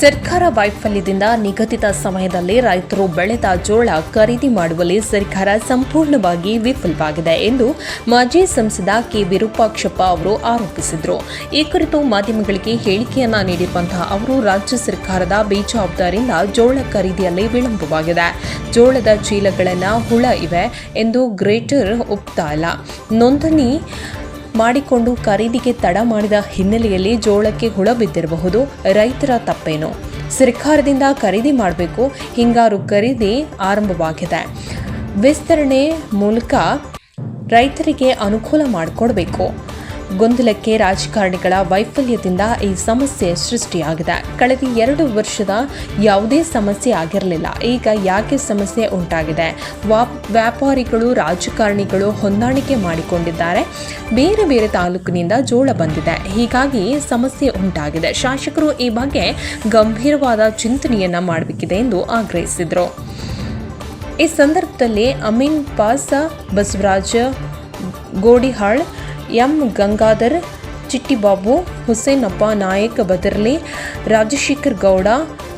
ಸರ್ಕಾರ ವೈಫಲ್ಯದಿಂದ ನಿಗದಿತ ಸಮಯದಲ್ಲಿ ರೈತರು ಬೆಳೆದ ಜೋಳ ಖರೀದಿ ಮಾಡುವಲ್ಲಿ ಸರ್ಕಾರ ಸಂಪೂರ್ಣವಾಗಿ ವಿಫಲವಾಗಿದೆ ಎಂದು ಮಾಜಿ ಸಂಸದ ಕೆ ವಿರೂಪಾಕ್ಷಪ್ಪ ಅವರು ಆರೋಪಿಸಿದರು. ಈ ಕುರಿತು ಮಾಧ್ಯಮಗಳಿಗೆ ಹೇಳಿಕೆಯನ್ನ ನೀಡಿರುವಂತಹ ಅವರು, ರಾಜ್ಯ ಸರ್ಕಾರದ ಬೇಜವಾಬ್ದಾರಿಯಿಂದ ಜೋಳ ಖರೀದಿಯಲ್ಲಿ ವಿಳಂಬವಾಗಿದೆ. ಜೋಳದ ಚೀಲಗಳನ್ನು ಹುಳ ಇವೆ ಎಂದು ಗ್ರೇಟರ್ ಒಪ್ತಾ ಇಲ್ಲ. ನೋಂದಣಿ ಮಾಡಿಕೊಂಡು ಖರೀದಿಗೆ ತಡ ಮಾಡಿದ ಹಿನ್ನೆಲೆಯಲ್ಲಿ ಜೋಳಕ್ಕೆ ಹುಳ ಬಿದ್ದಿರಬಹುದು. ರೈತರ ತಪ್ಪೇನು? ಸರ್ಕಾರದಿಂದ ಖರೀದಿ ಮಾಡಬೇಕು, ಹಿಂಗಾರು ಖರೀದಿ ಆರಂಭವಾಗಿದೆ. ವಿಸ್ತರಣೆ ಮೂಲಕ ರೈತರಿಗೆ ಅನುಕೂಲ ಮಾಡಿಕೊಡ್ಬೇಕು. ಗೊಂದಲಕ್ಕೆ ರಾಜಕಾರಣಿಗಳ ವೈಫಲ್ಯದಿಂದ ಈ ಸಮಸ್ಯೆ ಸೃಷ್ಟಿಯಾಗಿದೆ. ಕಳೆದ ಎರಡು ವರ್ಷದ ಯಾವುದೇ ಸಮಸ್ಯೆ ಆಗಿರಲಿಲ್ಲ. ಈಗ ಯಾಕೆ ಸಮಸ್ಯೆ ಉಂಟಾಗಿದೆ? ವ್ಯಾಪಾರಿಗಳು, ರಾಜಕಾರಣಿಗಳು ಹೊಂದಾಣಿಕೆ ಮಾಡಿಕೊಂಡಿದ್ದಾರೆ. ಬೇರೆ ಬೇರೆ ತಾಲೂಕಿನಿಂದ ಜೋಳ ಬಂದಿದೆ. ಹೀಗಾಗಿ ಸಮಸ್ಯೆ ಉಂಟಾಗಿದೆ. ಶಾಸಕರು ಈ ಬಗ್ಗೆ ಗಂಭೀರವಾದ ಚಿಂತನೆಯನ್ನ ಮಾಡಬೇಕಿದೆ ಎಂದು ಆಗ್ರಹಿಸಿದರು. ಈ ಸಂದರ್ಭದಲ್ಲಿ ಅಮೀನ್ ಪಾಸ ಬಸವರಾಜ ಗೋಡಿಹಾಳ್ ಎಂ. ಗಂಗಾಧರ್, ಚಿಟ್ಟಿಬಾಬು, ಹುಸೇನಪ್ಪ ನಾಯಕ, ಬದರ್ಲಿ, ರಾಜಶೇಖರ್ ಗೌಡ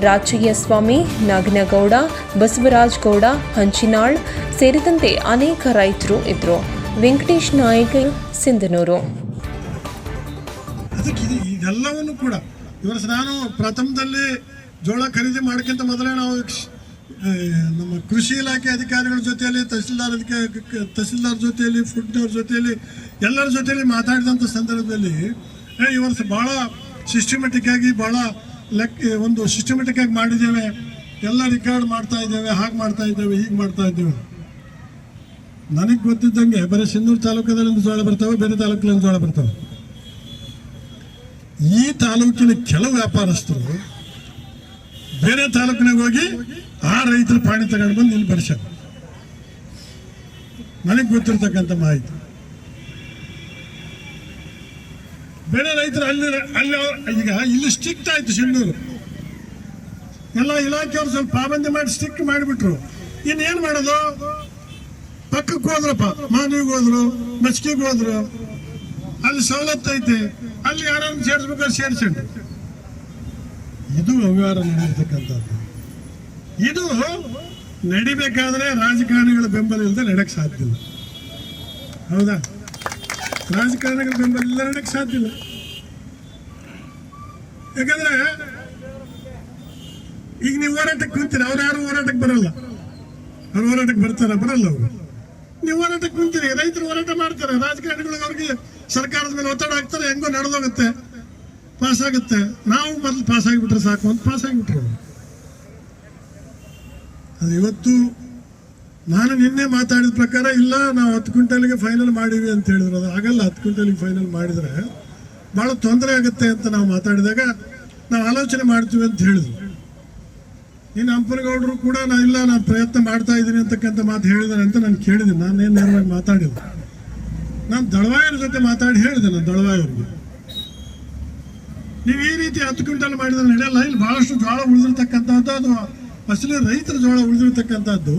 ರಾಚಯ್ಯ ಸ್ವಾಮಿ, ನಾಗನಗೌಡ, ಬಸವರಾಜ್ ಗೌಡ, ಹಂಚಿನಾಳ್ ಸೇರಿದಂತೆ ಅನೇಕ ರೈತರು ಇದ್ದರು ವೆಂಕಟೇಶ್ ನಾಯಕ್, ಸಿಂಧನೂರು. ಅದಕ್ಕೆ ಇದು ಇದೆಲ್ಲವನ್ನು ಕೂಡ ಈ ವರ್ಷ ನಾನು ಪ್ರಥಮದಲ್ಲಿ ಜೋಳ ಖರೀದಿ ಮಾಡೋಕ್ಕಿಂತ ಮೊದಲೇ ನಾವು ನಮ್ಮ ಕೃಷಿ ಇಲಾಖೆ ಅಧಿಕಾರಿಗಳ ಜೊತೆಯಲ್ಲಿ, ತಹಸೀಲ್ದಾರ್ ಅಧಿಕ, ತಹಸೀಲ್ದಾರ್ ಜೊತೆಯಲ್ಲಿ ಫುಡ್ನವ್ರ ಜೊತೆಯಲ್ಲಿ, ಎಲ್ಲರ ಜೊತೆಯಲ್ಲಿ ಮಾತಾಡಿದಂಥ ಸಂದರ್ಭದಲ್ಲಿ ಈ ವರ್ಷ ಭಾಳ ಸಿಸ್ಟಮೆಟಿಕ್ಕಾಗಿ ಭಾಳ ಲೆಕ್ಕ ಒಂದು ಸಿಸ್ಟಮೆಟಿಕ್ ಆಗಿ ಮಾಡಿದ್ದೇವೆ. ಎಲ್ಲ ರೆಕಾರ್ಡ್ ಮಾಡ್ತಾ ಇದ್ದೇವೆ, ಹಾಗೆ ಮಾಡ್ತಾ ಇದ್ದೇವೆ, ಹೀಗೆ ಮಾಡ್ತಾ ಇದ್ದೇವೆ. ನನಗೆ ಗೊತ್ತಿದ್ದಂಗೆ ಬರೀ ಸಿಂಧೂರು ತಾಲೂಕದಲ್ಲಿ ಜೋಳ ಬರ್ತವೆ, ಬೇರೆ ತಾಲೂಕಲ್ಲಿ ಜೋಳ ಬರ್ತವೆ. ಈ ತಾಲೂಕಿನ ಕೆಲವು ವ್ಯಾಪಾರಸ್ಥರು ಬೇರೆ ತಾಲೂಕಿನಾಗ ಹೋಗಿ ಆ ರೈತರ ಪಾಣಿ ತಗೊಂಡು ಬಂದು ಇಲ್ಲಿ ಬರ್ಸ ನನಗೆ ಗೊತ್ತಿರ್ತಕ್ಕಂಥ ಮಾಹಿತಿ. ಬೇರೆ ರೈತರು ಅಲ್ಲಿ ಅಲ್ಲಿ ಈಗ ಇಲ್ಲಿ ಸ್ಟಿಕ್ ಆಯ್ತು ಸಿಂಧೂರು ಎಲ್ಲ ಇಲಾಖೆಯವರು ಸ್ವಲ್ಪ ಪಾಬಂದಿ ಮಾಡಿ ಸ್ಟಿಕ್ ಮಾಡಿಬಿಟ್ರು. ಇನ್ನೇನು ಮಾಡೋದು? ಪಕ್ಕಕ್ಕೆ ಹೋದ್ರಪ್ಪ, ಮಾನವಿಗೆ ಹೋದ್ರು ಮಸ್ಕಿಗೆ ಹೋದ್ರು. ಅಲ್ಲಿ ಸವಲತ್ತು ಐತೆ. ಅಲ್ಲಿ ಯಾರನ್ನು ಸೇರಿಸ್ಬೇಕಾದ್ರೆ ಸೇರಿಸಂಡು ಇದು ವ್ಯವಹಾರ ನಡೆಯತಕ್ಕಂಥದ್ದು. ಇದು ನಡಿಬೇಕಾದ್ರೆ ರಾಜಕಾರಣಿಗಳ ಬೆಂಬಲ ಇಲ್ಲದೆ ನಡಕ್ ಸಾಧ್ಯ ಇಲ್ಲ. ಹೌದಾ? ರಾಜಕಾರಣಿಗಳ ಬೆಂಬಲ ಇಲ್ಲ ನಡಕ್ ಸಾಧ್ಯ ಇಲ್ಲ. ಯಾಕಂದ್ರೆ ಈಗ ನೀವು ಹೋರಾಟಕ್ಕೆ ಕುಂತೀರಿ, ಅವ್ರು ಯಾರು ಹೋರಾಟಕ್ಕೆ ಬರಲ್ಲ? ಅವ್ರು ಹೋರಾಟಕ್ಕೆ ಬರ್ತಾರ? ಬರಲ್ಲ ಅವರು. ನೀವು ಹೋರಾಟಕ್ಕೆ ಕುಂತೀರಿ, ರೈತರು ಹೋರಾಟ ಮಾಡ್ತಾರೆ, ರಾಜಕಾರಣಿಗಳು ಅವ್ರಿಗೆ ಸರ್ಕಾರದ ಮೇಲೆ ಒತ್ತಡ ಹಾಕ್ತಾರೆ, ಹೆಂಗೋ ನಡೆದೋಗುತ್ತೆ. ಪಾಸ್ ಆಗುತ್ತೆ ನಾವು ಮೊದಲು ಪಾಸ್ ಆಗಿಬಿಟ್ರೆ ಸಾಕು ಅಂತ ಪಾಸ್ ಆಗಿಬಿಟ್ರು ಅದು ಇವತ್ತು ನಾನು ನಿನ್ನೆ ಮಾತಾಡಿದ ಪ್ರಕಾರ ಇಲ್ಲ, ನಾವು ಹತ್ತು ಕ್ವಿಂಟಲ್ಗೆ ಫೈನಲ್ ಮಾಡಿವಿ ಅಂತ ಹೇಳಿದ್ರು. ಅದು ಆಗಲ್ಲ, ಹತ್ತು ಕ್ವಿಂಟಲ್ಗೆ ಫೈನಲ್ ಮಾಡಿದ್ರೆ ಭಾಳ ತೊಂದರೆ ಆಗುತ್ತೆ ಅಂತ ನಾವು ಮಾತಾಡಿದಾಗ ನಾವು ಆಲೋಚನೆ ಮಾಡ್ತೀವಿ ಅಂತ ಹೇಳಿದ್ರು. ಇನ್ನು ಹಂಪನಗೌಡರು ಕೂಡ ನಾ ಇಲ್ಲ, ನಾನು ಪ್ರಯತ್ನ ಮಾಡ್ತಾ ಇದ್ದೀನಿ ಅಂತಕ್ಕಂಥ ಮಾತು ಹೇಳಿದಾರೆ ಅಂತ ನಾನು ಕೇಳಿದೆ ನಾನೇನು ನೇರವಾಗಿ ಮಾತಾಡಿಲ್ಲ. ನಾನು ದಳವಾಯರ ಜೊತೆ ಮಾತಾಡಿ ಹೇಳಿದೆ, ನಾನು ದಳವಾಯವ್ರಿಗೆ ನೀವು ಈ ರೀತಿ ಹತ್ತು ಕ್ವಿಂಟಲ್ ಮಾಡಿದ್ರೆ ನಡೆಯಲ್ಲ ಇಲ್ಲಿ ಬಹಳಷ್ಟು ಜೋಳ ಉಳಿದಿರ್ತಕ್ಕಂಥದ್ದು ಅದು ಅಸಲಿ ರೈತರ ಜೋಳ ಉಳಿದಿರ್ತಕ್ಕಂಥದ್ದು?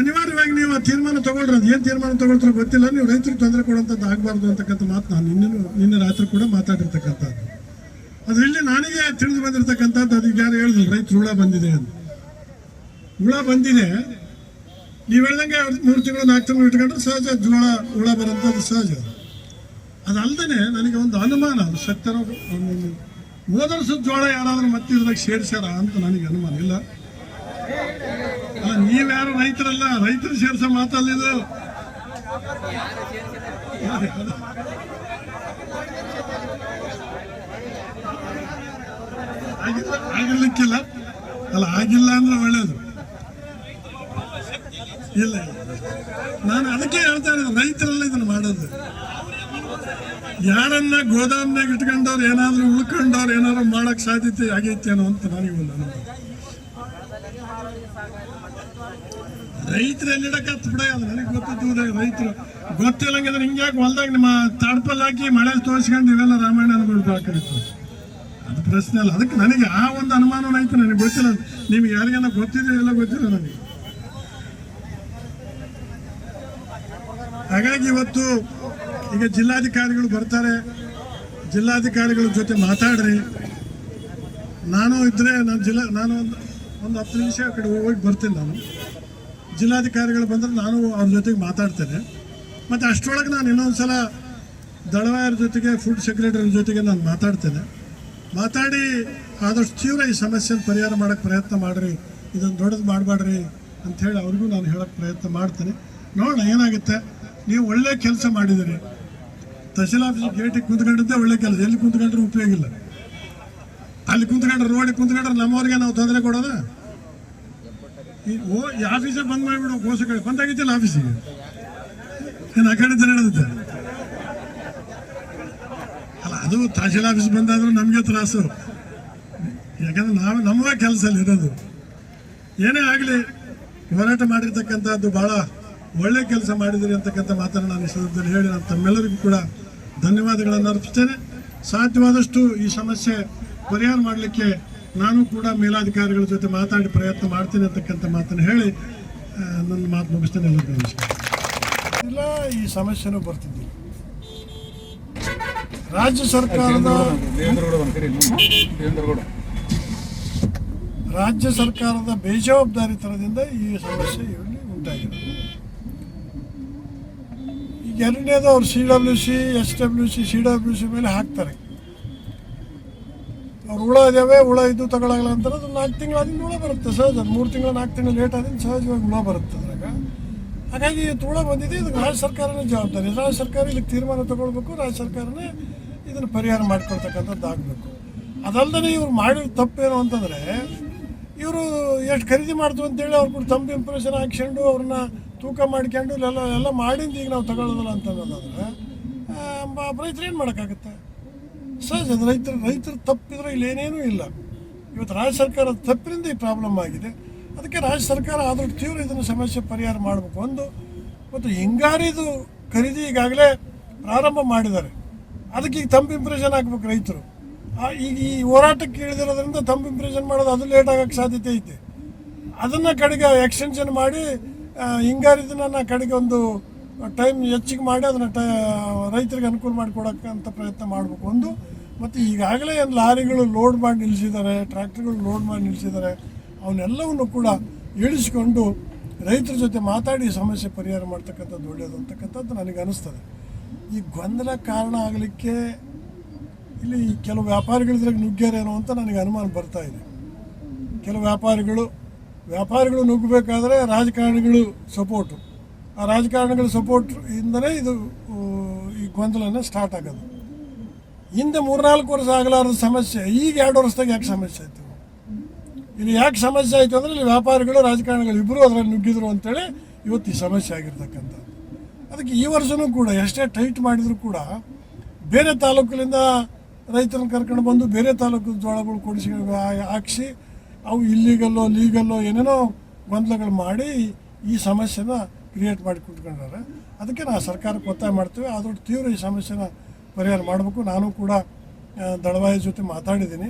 ಅನಿವಾರ್ಯವಾಗಿ ನೀವು ಆ ತೀರ್ಮಾನ ತಗೊಳ್ರಿ. ಅದು ಏನು ತೀರ್ಮಾನ ತಗೊಳ್ತಾರೋ ಗೊತ್ತಿಲ್ಲ. ನೀವು ರೈತರಿಗೆ ತೊಂದರೆ ಕೊಡುವಂಥದ್ದು ಆಗಬಾರ್ದು ಅಂತಕ್ಕಂಥ ಮಾತು ನಾನು ನಿನ್ನೆ ನಿನ್ನೆ ರಾತ್ರಿ ಕೂಡ ಮಾತಾಡಿರ್ತಕ್ಕಂಥದ್ದು. ಅದು ಇಲ್ಲಿ ನನಗೆ ತಿಳಿದು ಬಂದಿರತಕ್ಕಂಥದ್ದು. ಅದು ಯಾರು ಹೇಳಿದ್ರು, ರೈತರು ಹುಳ ಬಂದಿದೆ ಅಂತ. ಹುಳ ಬಂದಿದೆ. ನೀವು ಹೇಳ್ದಂಗೆ ಮೂರು ತಿಂಗಳು ನಾಲ್ಕು ತಿಂಗಳು ಇಟ್ಕೊಂಡ್ರೆ ಸಹಜ ಜೋಳ, ಹುಳ ಬರೋಂಥದ್ದು ಸಹಜ. ಅದಲ್ಲದೆ ನನಗೆ ಒಂದು ಅನುಮಾನ, ಅದು ಸತ್ಯನೋ ವರ್ಷದ ಜೋಳ ಯಾರಾದರೂ ಮತ್ತೆ ಇದ್ರಾಗ ಸೇರಿಸ್ಯಾರ ಅಂತ ನನಗೆ ಅನುಮಾನ ಇಲ್ಲ. ಅಲ್ಲ, ನೀವ್ಯಾರು ರೈತರಲ್ಲ, ರೈತರು ಸೇರ್ಸೋ ಆಗಿಲ್ಲ ಆಗಿರ್ಲಿಕ್ಕಿಲ್ಲ. ಅಲ್ಲ, ಆಗಿಲ್ಲ ಅಂದ್ರೆ ಒಳ್ಳೇದು. ಇಲ್ಲ ಇಲ್ಲ. ನಾನು ಅದಕ್ಕೆ ಹೇಳ್ತಾ ಇದ್ದೀನಿ ರೈತರಲ್ಲ ಇದನ್ನು ಮಾಡೋದು. ಯಾರನ್ನ ಗೋದಾಮ್ನಾಗ ಇಟ್ಕೊಂಡವ್ರು ಏನಾದರೂ ಉಳ್ಕೊಂಡವ್ರು ಏನಾದ್ರು ಮಾಡಕ್ ಸಾಧ್ಯತೆ ಆಗೈತೇನೋ ಅಂತ ನನಗೆ ಒಂದು ಅನುಭವ. ರೈತರು ಎಲ್ಲಿಡಕತ್ ಬಿಡ ನನಗೆ ಗೊತ್ತಿದ್ದು ರೈತರು ಗೊತ್ತಿಲ್ಲಂಗಿದ್ರೆ ಹಿಂಗ್ಯಾಕೆ ಹೊಲ್ದಾಗ ನಿಮ್ಮ ತಾಡ್ಪಲ್ ಹಾಕಿ ಮಳೆ ತೋರಿಸ್ಕೊಂಡು ಇವೆಲ್ಲ ರಾಮಾಯಣ ಅನ್ಕೊಳ್ಬೇಕಾಗಿತ್ತು ಅದು ಪ್ರಶ್ನೆ ಅಲ್ಲ. ಅದಕ್ಕೆ ನನಗೆ ಆ ಒಂದು ಅನುಮಾನ ಆಯ್ತು, ನನಗೆ ಗೊತ್ತಿಲ್ಲ. ನಿಮ್ಗೆ ಯಾರಿಗಾನ ಗೊತ್ತಿದೆ ಎಲ್ಲ ಗೊತ್ತಿಲ್ಲ ನನಗೆ. ಹಾಗಾಗಿ ಇವತ್ತು ಈಗ ಜಿಲ್ಲಾಧಿಕಾರಿಗಳು ಬರ್ತಾರೆ. ಜಿಲ್ಲಾಧಿಕಾರಿಗಳ ಜೊತೆ ಮಾತಾಡ್ರಿ. ನಾನು ಇದ್ದರೆ ನಾನು ಜಿಲ್ಲಾ, ನಾನು ಒಂದು ಒಂದು ಹತ್ತು ನಿಮಿಷ ಕಡೆ ಹೋಗಿ ಬರ್ತೀನಿ ನಾನು. ಜಿಲ್ಲಾಧಿಕಾರಿಗಳು ಬಂದರೆ ನಾನು ಅವ್ರ ಜೊತೆಗೆ ಮಾತಾಡ್ತೇನೆ. ಮತ್ತು ಅಷ್ಟರೊಳಗೆ ನಾನು ಇನ್ನೊಂದು ಸಲ ದಳವಾಯರ ಜೊತೆಗೆ ಫುಡ್ ಸೆಕ್ರೆಟರಿ ಜೊತೆಗೆ ನಾನು ಮಾತಾಡ್ತೇನೆ. ಮಾತಾಡಿ ಆದಷ್ಟು ತೀವ್ರ ಈ ಸಮಸ್ಯೆನ ಪರಿಹಾರ ಮಾಡೋಕ್ಕೆ ಪ್ರಯತ್ನ ಮಾಡಿರಿ. ಇದನ್ನು ದೊಡ್ಡದು ಮಾಡಬೇಡ್ರಿ ಅಂಥೇಳಿ ಅವ್ರಿಗೂ ನಾನು ಹೇಳೋಕ್ಕೆ ಪ್ರಯತ್ನ ಮಾಡ್ತೇನೆ. ನೋಡೋಣ ಏನಾಗುತ್ತೆ. ನೀವು ಒಳ್ಳೆಯ ಕೆಲಸ ಮಾಡಿದಿರಿ. ತಹಸೀಲ್ ಆಫೀಸ್ ಗೇಟಿಗೆ ಕುಂತ್ಕೊಂಡಿದ್ದೆ, ಒಳ್ಳೆ ಕೆಲಸ. ಎಲ್ಲಿ ಕುಂತ್ಕೊಂಡ್ರೆ ಉಪಯೋಗ ಇಲ್ಲ. ಅಲ್ಲಿ ಕುಂತ್ಕೊಂಡ್ರೆ ರೋಡಿಗೆ ಕುಂತ್ಕೊಂಡ್ರೆ ನಮ್ಮವ್ರಿಗೆ ನಾವು ತೊಂದರೆ ಕೊಡೋದ? ಓ, ಈ ಆಫೀಸೇ ಬಂದ್ ಮಾಡಿಬಿಡು ಕೋಸ ಕಡೆ ಬಂದಾಗಿದ್ದಿಲ್ಲ ಆಫೀಸಿಗೆ? ಏನು ಆ ಕಡೆ ನಡೆಯುತ್ತೆ ಅಲ್ಲ, ಅದು ತಹಸೀಲ್ ಆಫೀಸ್ ಬಂದಾದ್ರೂ ನಮಗೆ ತ್ರಾಸು. ಯಾಕಂದ್ರೆ ನಾವು ನಮ್ಮ ಕೆಲಸ ಅಲ್ಲಿ ಇರೋದು. ಏನೇ ಆಗಲಿ, ಹೋರಾಟ ಮಾಡಿರ್ತಕ್ಕಂಥದ್ದು ಭಾಳ ಒಳ್ಳೆ ಕೆಲಸ ಮಾಡಿದಿರಿ ಅಂತಕ್ಕಂಥ ಮಾತನ್ನು ನಾನು ಈ ಹೇಳಿ, ನಾನು ತಮ್ಮೆಲ್ಲರಿಗೂ ಕೂಡ ಧನ್ಯವಾದಗಳನ್ನು ಅರ್ಪಿಸ್ತೇನೆ. ಸಾಧ್ಯವಾದಷ್ಟು ಈ ಸಮಸ್ಯೆ ಪರಿಹಾರ ಮಾಡಲಿಕ್ಕೆ ನಾನು ಕೂಡ ಮೇಲಾಧಿಕಾರಿಗಳ ಜೊತೆ ಮಾತಾಡಿ ಪ್ರಯತ್ನ ಮಾಡ್ತೀನಿ ಅಂತಕ್ಕಂಥ ಮಾತನ್ನು ಹೇಳಿ ನನ್ನ ಮಾತು ಮುಗಿಸ್ತೇನೆ ಇಲ್ಲ, ಈ ಸಮಸ್ಯೆನೂ ಬರ್ತಿದ್ದಿಲ್ಲ. ರಾಜ್ಯ ಸರ್ಕಾರದ ರಾಜ್ಯ ಸರ್ಕಾರದ ಬೇಜವಾಬ್ದಾರಿತನದಿಂದ ಈ ಸಮಸ್ಯೆ ಇಲ್ಲಿ ಉಂಟಾಗಿದೆ ಈಗ ಎರಡನೇದು ಅವ್ರು C W C, S W C C W C ಮೇಲೆ ಹಾಕ್ತಾರೆ. ಅವ್ರು ಹುಳ ಇದಾವೆ, ಹುಳ ಇದ್ದು ತಗೊಳ್ಳಲ್ಲ ಅಂತಾರೆ, ಅದು ನಾಲ್ಕು ತಿಂಗಳು ಆದಿಂದ ಹುಳ ಬರುತ್ತೆ, ಸಹಜ. ಮೂರು ತಿಂಗಳು, ನಾಲ್ಕು ತಿಂಗಳು ಲೇಟ್ ಆದ್ರೆ ಸಹಜವಾಗಿ ಹುಳ ಬರುತ್ತೆ ಅದ್ರಾಗ. ಹಾಗಾಗಿ ಈ ಹುಳ ಬಂದಿದೆ ಇದಕ್ಕೆ ರಾಜ್ಯ ಸರ್ಕಾರನೇ ಜವಾಬ್ದಾರಿ. ರಾಜ್ಯ ಸರ್ಕಾರ ಇದಕ್ಕೆ ತೀರ್ಮಾನ ತಗೊಳ್ಬೇಕು, ರಾಜ್ಯ ಸರ್ಕಾರನೇ ಇದನ್ನು ಪರಿಹಾರ ಮಾಡಿಕೊಳ್ತಕ್ಕಂಥದ್ದು ಆಗಬೇಕು. ಅದಲ್ಲದೆ ಇವ್ರು ಮಾಡಿರೋ ತಪ್ಪೇನು ಅಂತಂದರೆ, ಇವರು ಎಷ್ಟು ಖರೀದಿ ಮಾಡ್ತು ಅಂತೇಳಿ ಅವ್ರು ಕೂಡ ತಮ್ಮ ಇಂಪ್ರೆಷನ್ ಹಾಕ್ಸ್ಕೊಂಡು ಅವ್ರನ್ನ ತೂಕ ಮಾಡ್ಕೊಂಡು ಎಲ್ಲ ಎಲ್ಲ ಮಾಡಿಂದ ಈಗ ನಾವು ತಗೊಳ್ಳೋದಿಲ್ಲ ಅಂತಂದ್ರೆ ರೈತರು ಏನು ಮಾಡೋಕ್ಕಾಗುತ್ತೆ? ಸಹಜ ರೈತರು ರೈತರು ತಪ್ಪಿದ್ರೆ ಇಲ್ಲಿ ಏನೇನೂ ಇಲ್ಲ. ಇವತ್ತು ರಾಜ್ಯ ಸರ್ಕಾರ ತಪ್ಪಿನಿಂದ ಈ ಪ್ರಾಬ್ಲಮ್ ಆಗಿದೆ. ಅದಕ್ಕೆ ರಾಜ್ಯ ಸರ್ಕಾರ ಆದಷ್ಟು ತೀವ್ರ ಇದನ್ನು ಸಮಸ್ಯೆ ಪರಿಹಾರ ಮಾಡಬೇಕು ಒಂದು ಮತ್ತು ಹಿಂಗಾರಿದು ಖರೀದಿ ಈಗಾಗಲೇ ಪ್ರಾರಂಭ ಮಾಡಿದ್ದಾರೆ. ಅದಕ್ಕೆ ಈಗ ತಂಪು ಇಂಪ್ರೆಷನ್ ಹಾಕ್ಬೇಕು ರೈತರು. ಈಗ ಈ ಹೋರಾಟಕ್ಕೆ ಇಳಿದಿರೋದ್ರಿಂದ ತಂಪು ಇಂಪ್ರೆಷನ್ ಮಾಡೋದು ಅದು ಲೇಟ್ ಆಗೋಕ್ಕೆ ಸಾಧ್ಯತೆ ಐತೆ. ಅದನ್ನು ಕಡೆಗೆ ಎಕ್ಸ್ಟೆನ್ಷನ್ ಮಾಡಿ ಆ, ಹಿಂಗಾರಿದನ್ನ ಕಡೆಗೆ ಒಂದು ಟೈಮ್ ಹೆಚ್ಚಿಗೆ ಮಾಡಿ ಅದನ್ನು ಟ ರೈತರಿಗೆ ಅನುಕೂಲ ಮಾಡಿಕೊಡೋಕ್ಕಂಥ ಪ್ರಯತ್ನ ಮಾಡಬೇಕು. ಒಂದು ಮತ್ತು ಈಗಾಗಲೇ ಏನು ಲಾರಿಗಳು ಲೋಡ್ ಮಾಡಿ ನಿಲ್ಲಿಸಿದ್ದಾರೆ ಟ್ರ್ಯಾಕ್ಟರ್ಗಳು ಲೋಡ್ ಮಾಡಿ ನಿಲ್ಲಿಸಿದ್ದಾರೆ ಅವನ್ನೆಲ್ಲವನ್ನು ಕೂಡ ಇಳಿಸಿಕೊಂಡು ರೈತರ ಜೊತೆ ಮಾತಾಡಿ ಸಮಸ್ಯೆ ಪರಿಹಾರ ಮಾಡ್ತಕ್ಕಂಥದ್ದು ಒಳ್ಳೆಯದು ಅಂತಕ್ಕಂಥದ್ದು ನನಗೆ ಅನಿಸ್ತದೆ. ಈ ಗೊಂದಲ ಕಾರಣ ಆಗಲಿಕ್ಕೆ ಇಲ್ಲಿ ಕೆಲವು ವ್ಯಾಪಾರಿಗಳಿದ್ರಾಗ ನುಗ್ಗ್ಯಾರೇನೋ ಅಂತ ನನಗೆ ಅನುಮಾನ ಬರ್ತಾ ಇದೆ. ಕೆಲವು ವ್ಯಾಪಾರಿಗಳು ವ್ಯಾಪಾರಿಗಳು ನುಗ್ಗಬೇಕಾದ್ರೆ ರಾಜಕಾರಣಿಗಳು ಸಪೋರ್ಟು ಆ ರಾಜಕಾರಣಿಗಳ ಸಪೋರ್ಟ್ ಇಂದಲೇ ಇದು ಈ ಗೊಂದಲನ ಸ್ಟಾರ್ಟ್ ಆಗೋದು. ಹಿಂದೆ ಮೂರ್ನಾಲ್ಕು ವರ್ಷ ಆಗಲಾರದ ಸಮಸ್ಯೆ, ಈಗ ಎರಡು ವರ್ಷದಾಗ ಯಾಕೆ ಸಮಸ್ಯೆ ಆಯಿತು? ಇಲ್ಲಿ ಯಾಕೆ ಸಮಸ್ಯೆ ಆಯಿತು ಅಂದರೆ ಇಲ್ಲಿ ವ್ಯಾಪಾರಿಗಳು, ರಾಜಕಾರಣಿಗಳು ಇಬ್ಬರು ಅದರಲ್ಲಿ ನುಗ್ಗಿದ್ರು ಅಂತೇಳಿ ಇವತ್ತು ಈ ಸಮಸ್ಯೆ ಆಗಿರ್ತಕ್ಕಂಥ ಅದಕ್ಕೆ ಈ ವರ್ಷವೂ ಕೂಡ, ಎಷ್ಟೇ ಟೈಟ್ ಮಾಡಿದರೂ ಕೂಡ, ಬೇರೆ ತಾಲೂಕಿನಿಂದ ರೈತರನ್ನ ಕರ್ಕೊಂಡು ಬಂದು ಬೇರೆ ತಾಲೂಕು ಜೋಳಗಳು ಕೊಡಿಸಿ ಹಾಕಿಸಿ ಹಾಕ್ಸಿ ಅವು ಇಲ್ಲಿಗಲ್ಲೋ ಲೀಗಲ್ಲೋ ಏನೇನೋ ಗೊಂದಲಗಳು ಮಾಡಿ ಈ ಸಮಸ್ಯೆನ ಕ್ರಿಯೇಟ್ ಮಾಡಿ ಕುತ್ಕೊಂಡಾರೆ ಅದಕ್ಕೆ ನಾವು ಸರ್ಕಾರಕ್ಕೆ ಒತ್ತಾಯ ಮಾಡ್ತೀವಿ. ಆದಷ್ಟು ತೀವ್ರ ಈ ಸಮಸ್ಯೆನ ಪರಿಹಾರ ಮಾಡಬೇಕು. ನಾನು ಕೂಡ ದಳವಾಯಿ ಜೊತೆ ಮಾತಾಡಿದ್ದೀನಿ.